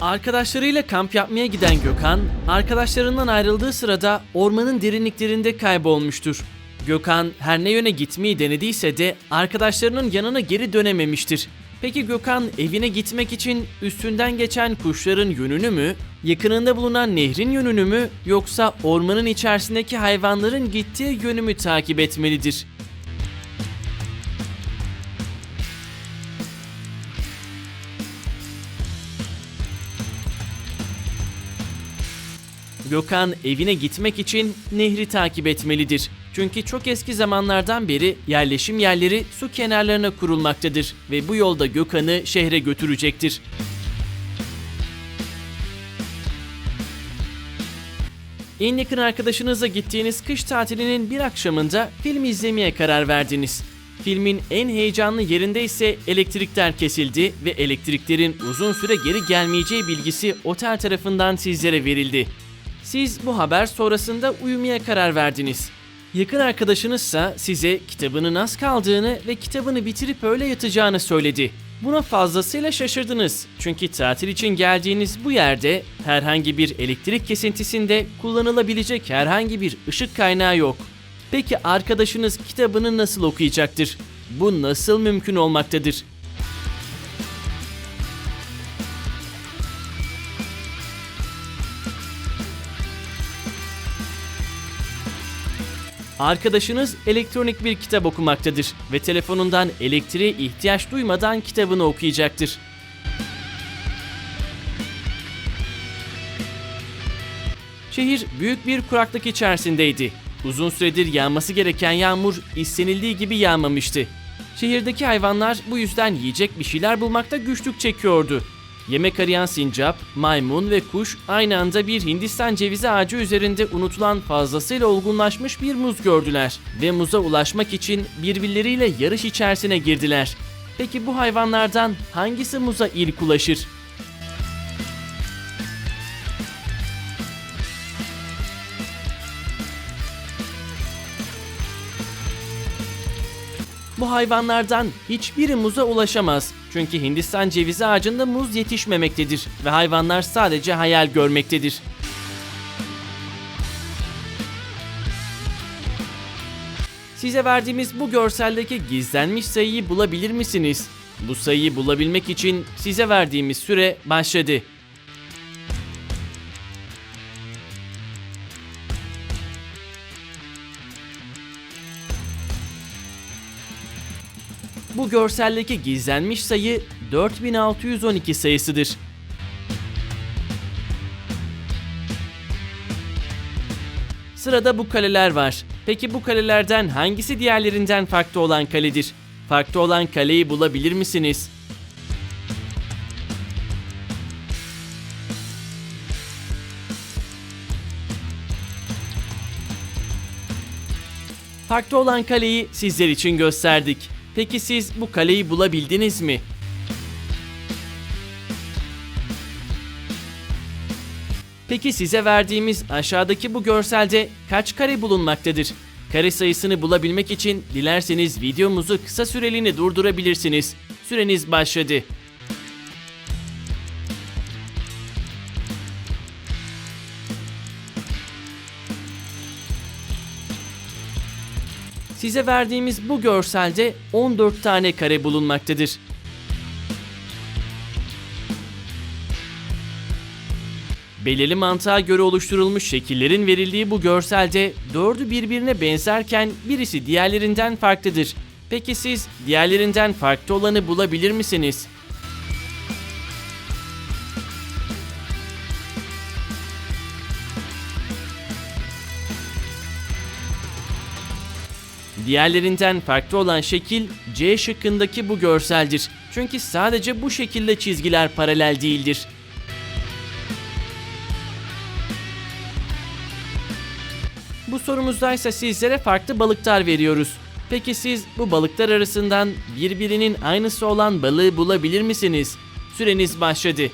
Arkadaşlarıyla kamp yapmaya giden Gökhan, arkadaşlarından ayrıldığı sırada ormanın derinliklerinde kaybolmuştur. Gökhan her ne yöne gitmeyi denediyse de arkadaşlarının yanına geri dönememiştir. Peki Gökhan evine gitmek için üstünden geçen kuşların yönünü mü, yakınında bulunan nehrin yönünü mü yoksa ormanın içerisindeki hayvanların gittiği yönü mü takip etmelidir? Gökhan evine gitmek için nehri takip etmelidir. Çünkü çok eski zamanlardan beri yerleşim yerleri su kenarlarına kurulmaktadır ve bu yolda Gökhan'ı şehre götürecektir. En yakın arkadaşınızla gittiğiniz kış tatilinin bir akşamında film izlemeye karar verdiniz. Filmin en heyecanlı yerinde ise elektrikler kesildi ve elektriklerin uzun süre geri gelmeyeceği bilgisi otel tarafından sizlere verildi. Siz bu haber sonrasında uyumaya karar verdiniz. Yakın arkadaşınızsa size kitabının az kaldığını ve kitabını bitirip öyle yatacağını söyledi. Buna fazlasıyla şaşırdınız. Çünkü tatil için geldiğiniz bu yerde herhangi bir elektrik kesintisinde kullanılabilecek herhangi bir ışık kaynağı yok. Peki arkadaşınız kitabını nasıl okuyacaktır? Bu nasıl mümkün olmaktadır? Arkadaşınız elektronik bir kitap okumaktadır ve telefonundan elektriğe ihtiyaç duymadan kitabını okuyacaktır. Şehir büyük bir kuraklık içerisindeydi. Uzun süredir yağması gereken yağmur istenildiği gibi yağmamıştı. Şehirdeki hayvanlar bu yüzden yiyecek bir şeyler bulmakta güçlük çekiyordu. Yemek arayan sincap, maymun ve kuş aynı anda bir Hindistan cevizi ağacı üzerinde unutulan fazlasıyla olgunlaşmış bir muz gördüler ve muza ulaşmak için birbirleriyle yarış içerisine girdiler. Peki bu hayvanlardan hangisi muza ilk ulaşır? Bu hayvanlardan hiçbiri muza ulaşamaz. Çünkü Hindistan cevizi ağacında muz yetişmemektedir ve hayvanlar sadece hayal görmektedir. Size verdiğimiz bu görseldeki gizlenmiş sayıyı bulabilir misiniz? Bu sayıyı bulabilmek için size verdiğimiz süre başladı. Bu görseldeki gizlenmiş sayı 4612 sayısıdır. Sırada bu kaleler var. Peki bu kalelerden hangisi diğerlerinden farklı olan kaledir? Farklı olan kaleyi bulabilir misiniz? Farklı olan kaleyi sizler için gösterdik. Peki siz bu kaleyi bulabildiniz mi? Peki size verdiğimiz aşağıdaki bu görselde kaç kare bulunmaktadır? Kare sayısını bulabilmek için dilerseniz videomuzu kısa süreliğine durdurabilirsiniz. Süreniz başladı. Size verdiğimiz bu görselde 14 tane kare bulunmaktadır. Belirli mantığa göre oluşturulmuş şekillerin verildiği bu görselde dördü birbirine benzerken birisi diğerlerinden farklıdır. Peki siz diğerlerinden farklı olanı bulabilir misiniz? Diğerlerinden farklı olan şekil C şıkkındaki bu görseldir. Çünkü sadece bu şekilde çizgiler paralel değildir. Bu sorumuzda ise sizlere farklı balıklar veriyoruz. Peki siz bu balıklar arasından birbirinin aynısı olan balığı bulabilir misiniz? Süreniz başladı.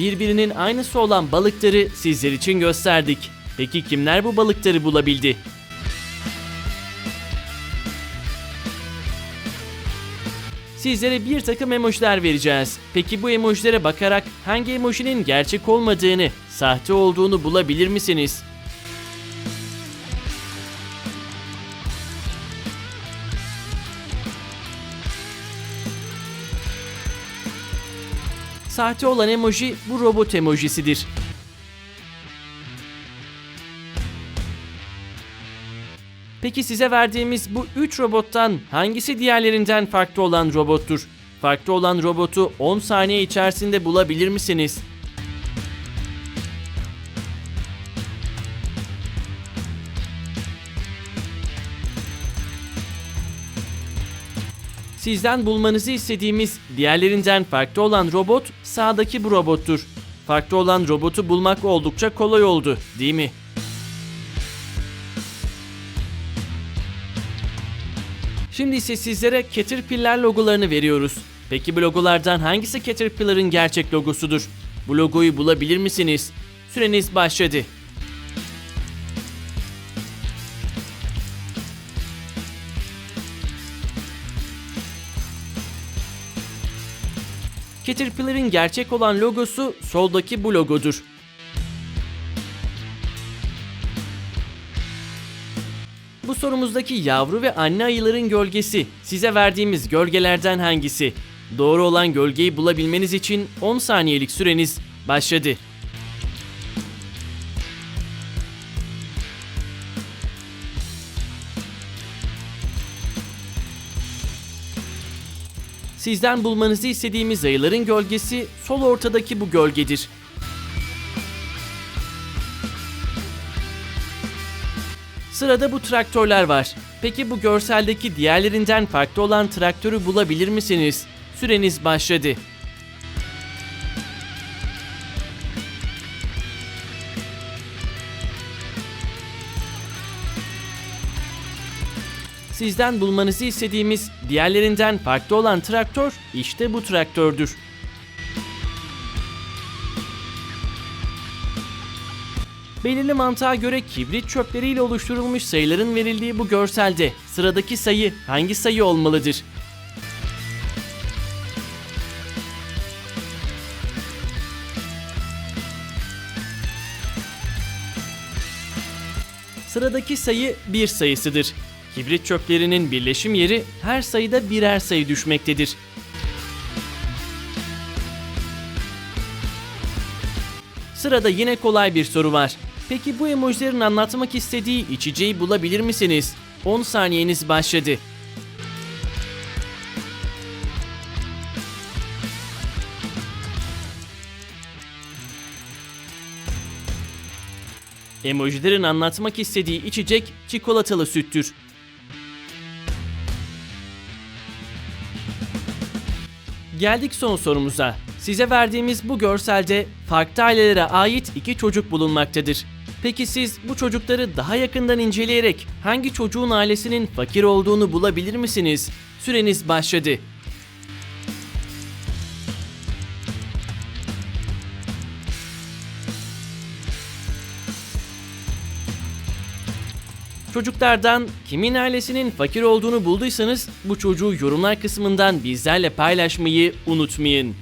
birbirinin aynısı olan balıkları sizler için gösterdik. Peki kimler bu balıkları bulabildi? Sizlere bir takım emojiler vereceğiz. Peki bu emojilere bakarak hangi emojinin gerçek olmadığını, sahte olduğunu bulabilir misiniz? Sahte olan emoji bu robot emojisidir. Peki size verdiğimiz bu 3 robottan hangisi diğerlerinden farklı olan robottur? Farklı olan robotu 10 saniye içerisinde bulabilir misiniz? Sizden bulmanızı istediğimiz diğerlerinden farklı olan robot sağdaki bu robottur. Farklı olan robotu bulmak oldukça kolay oldu, değil mi? Şimdi ise sizlere Caterpillar logolarını veriyoruz. Peki bu logolardan hangisi Caterpillar'ın gerçek logosudur? Bu logoyu bulabilir misiniz? Süreniz başladı. Caterpillar'ın gerçek olan logosu soldaki bu logodur. Bu sorumuzdaki yavru ve anne ayıların gölgesi size verdiğimiz gölgelerden hangisi? Doğru olan gölgeyi bulabilmeniz için 10 saniyelik süreniz başladı. Sizden bulmanızı istediğimiz ayıların gölgesi sol ortadaki bu gölgedir. Sırada bu traktörler var. Peki bu görseldeki diğerlerinden farklı olan traktörü bulabilir misiniz? Süreniz başladı. Sizden bulmanızı istediğimiz diğerlerinden farklı olan traktör işte bu traktördür. Belirli mantığa göre kibrit çöpleriyle oluşturulmuş sayıların verildiği bu görselde sıradaki sayı hangi sayı olmalıdır? Sıradaki sayı bir sayısıdır. Kibrit çöplerinin birleşim yeri her sayıda birer sayı düşmektedir. Sırada yine kolay bir soru var. Peki bu emojilerin anlatmak istediği içeceği bulabilir misiniz? 10 saniyeniz başladı. Emojilerin anlatmak istediği içecek çikolatalı süttür. Geldik son sorumuza. Size verdiğimiz bu görselde farklı ailelere ait iki çocuk bulunmaktadır. Peki siz bu çocukları daha yakından inceleyerek hangi çocuğun ailesinin fakir olduğunu bulabilir misiniz? Süreniz başladı. Çocuklardan kimin ailesinin fakir olduğunu bulduysanız bu çocuğu yorumlar kısmından bizlerle paylaşmayı unutmayın.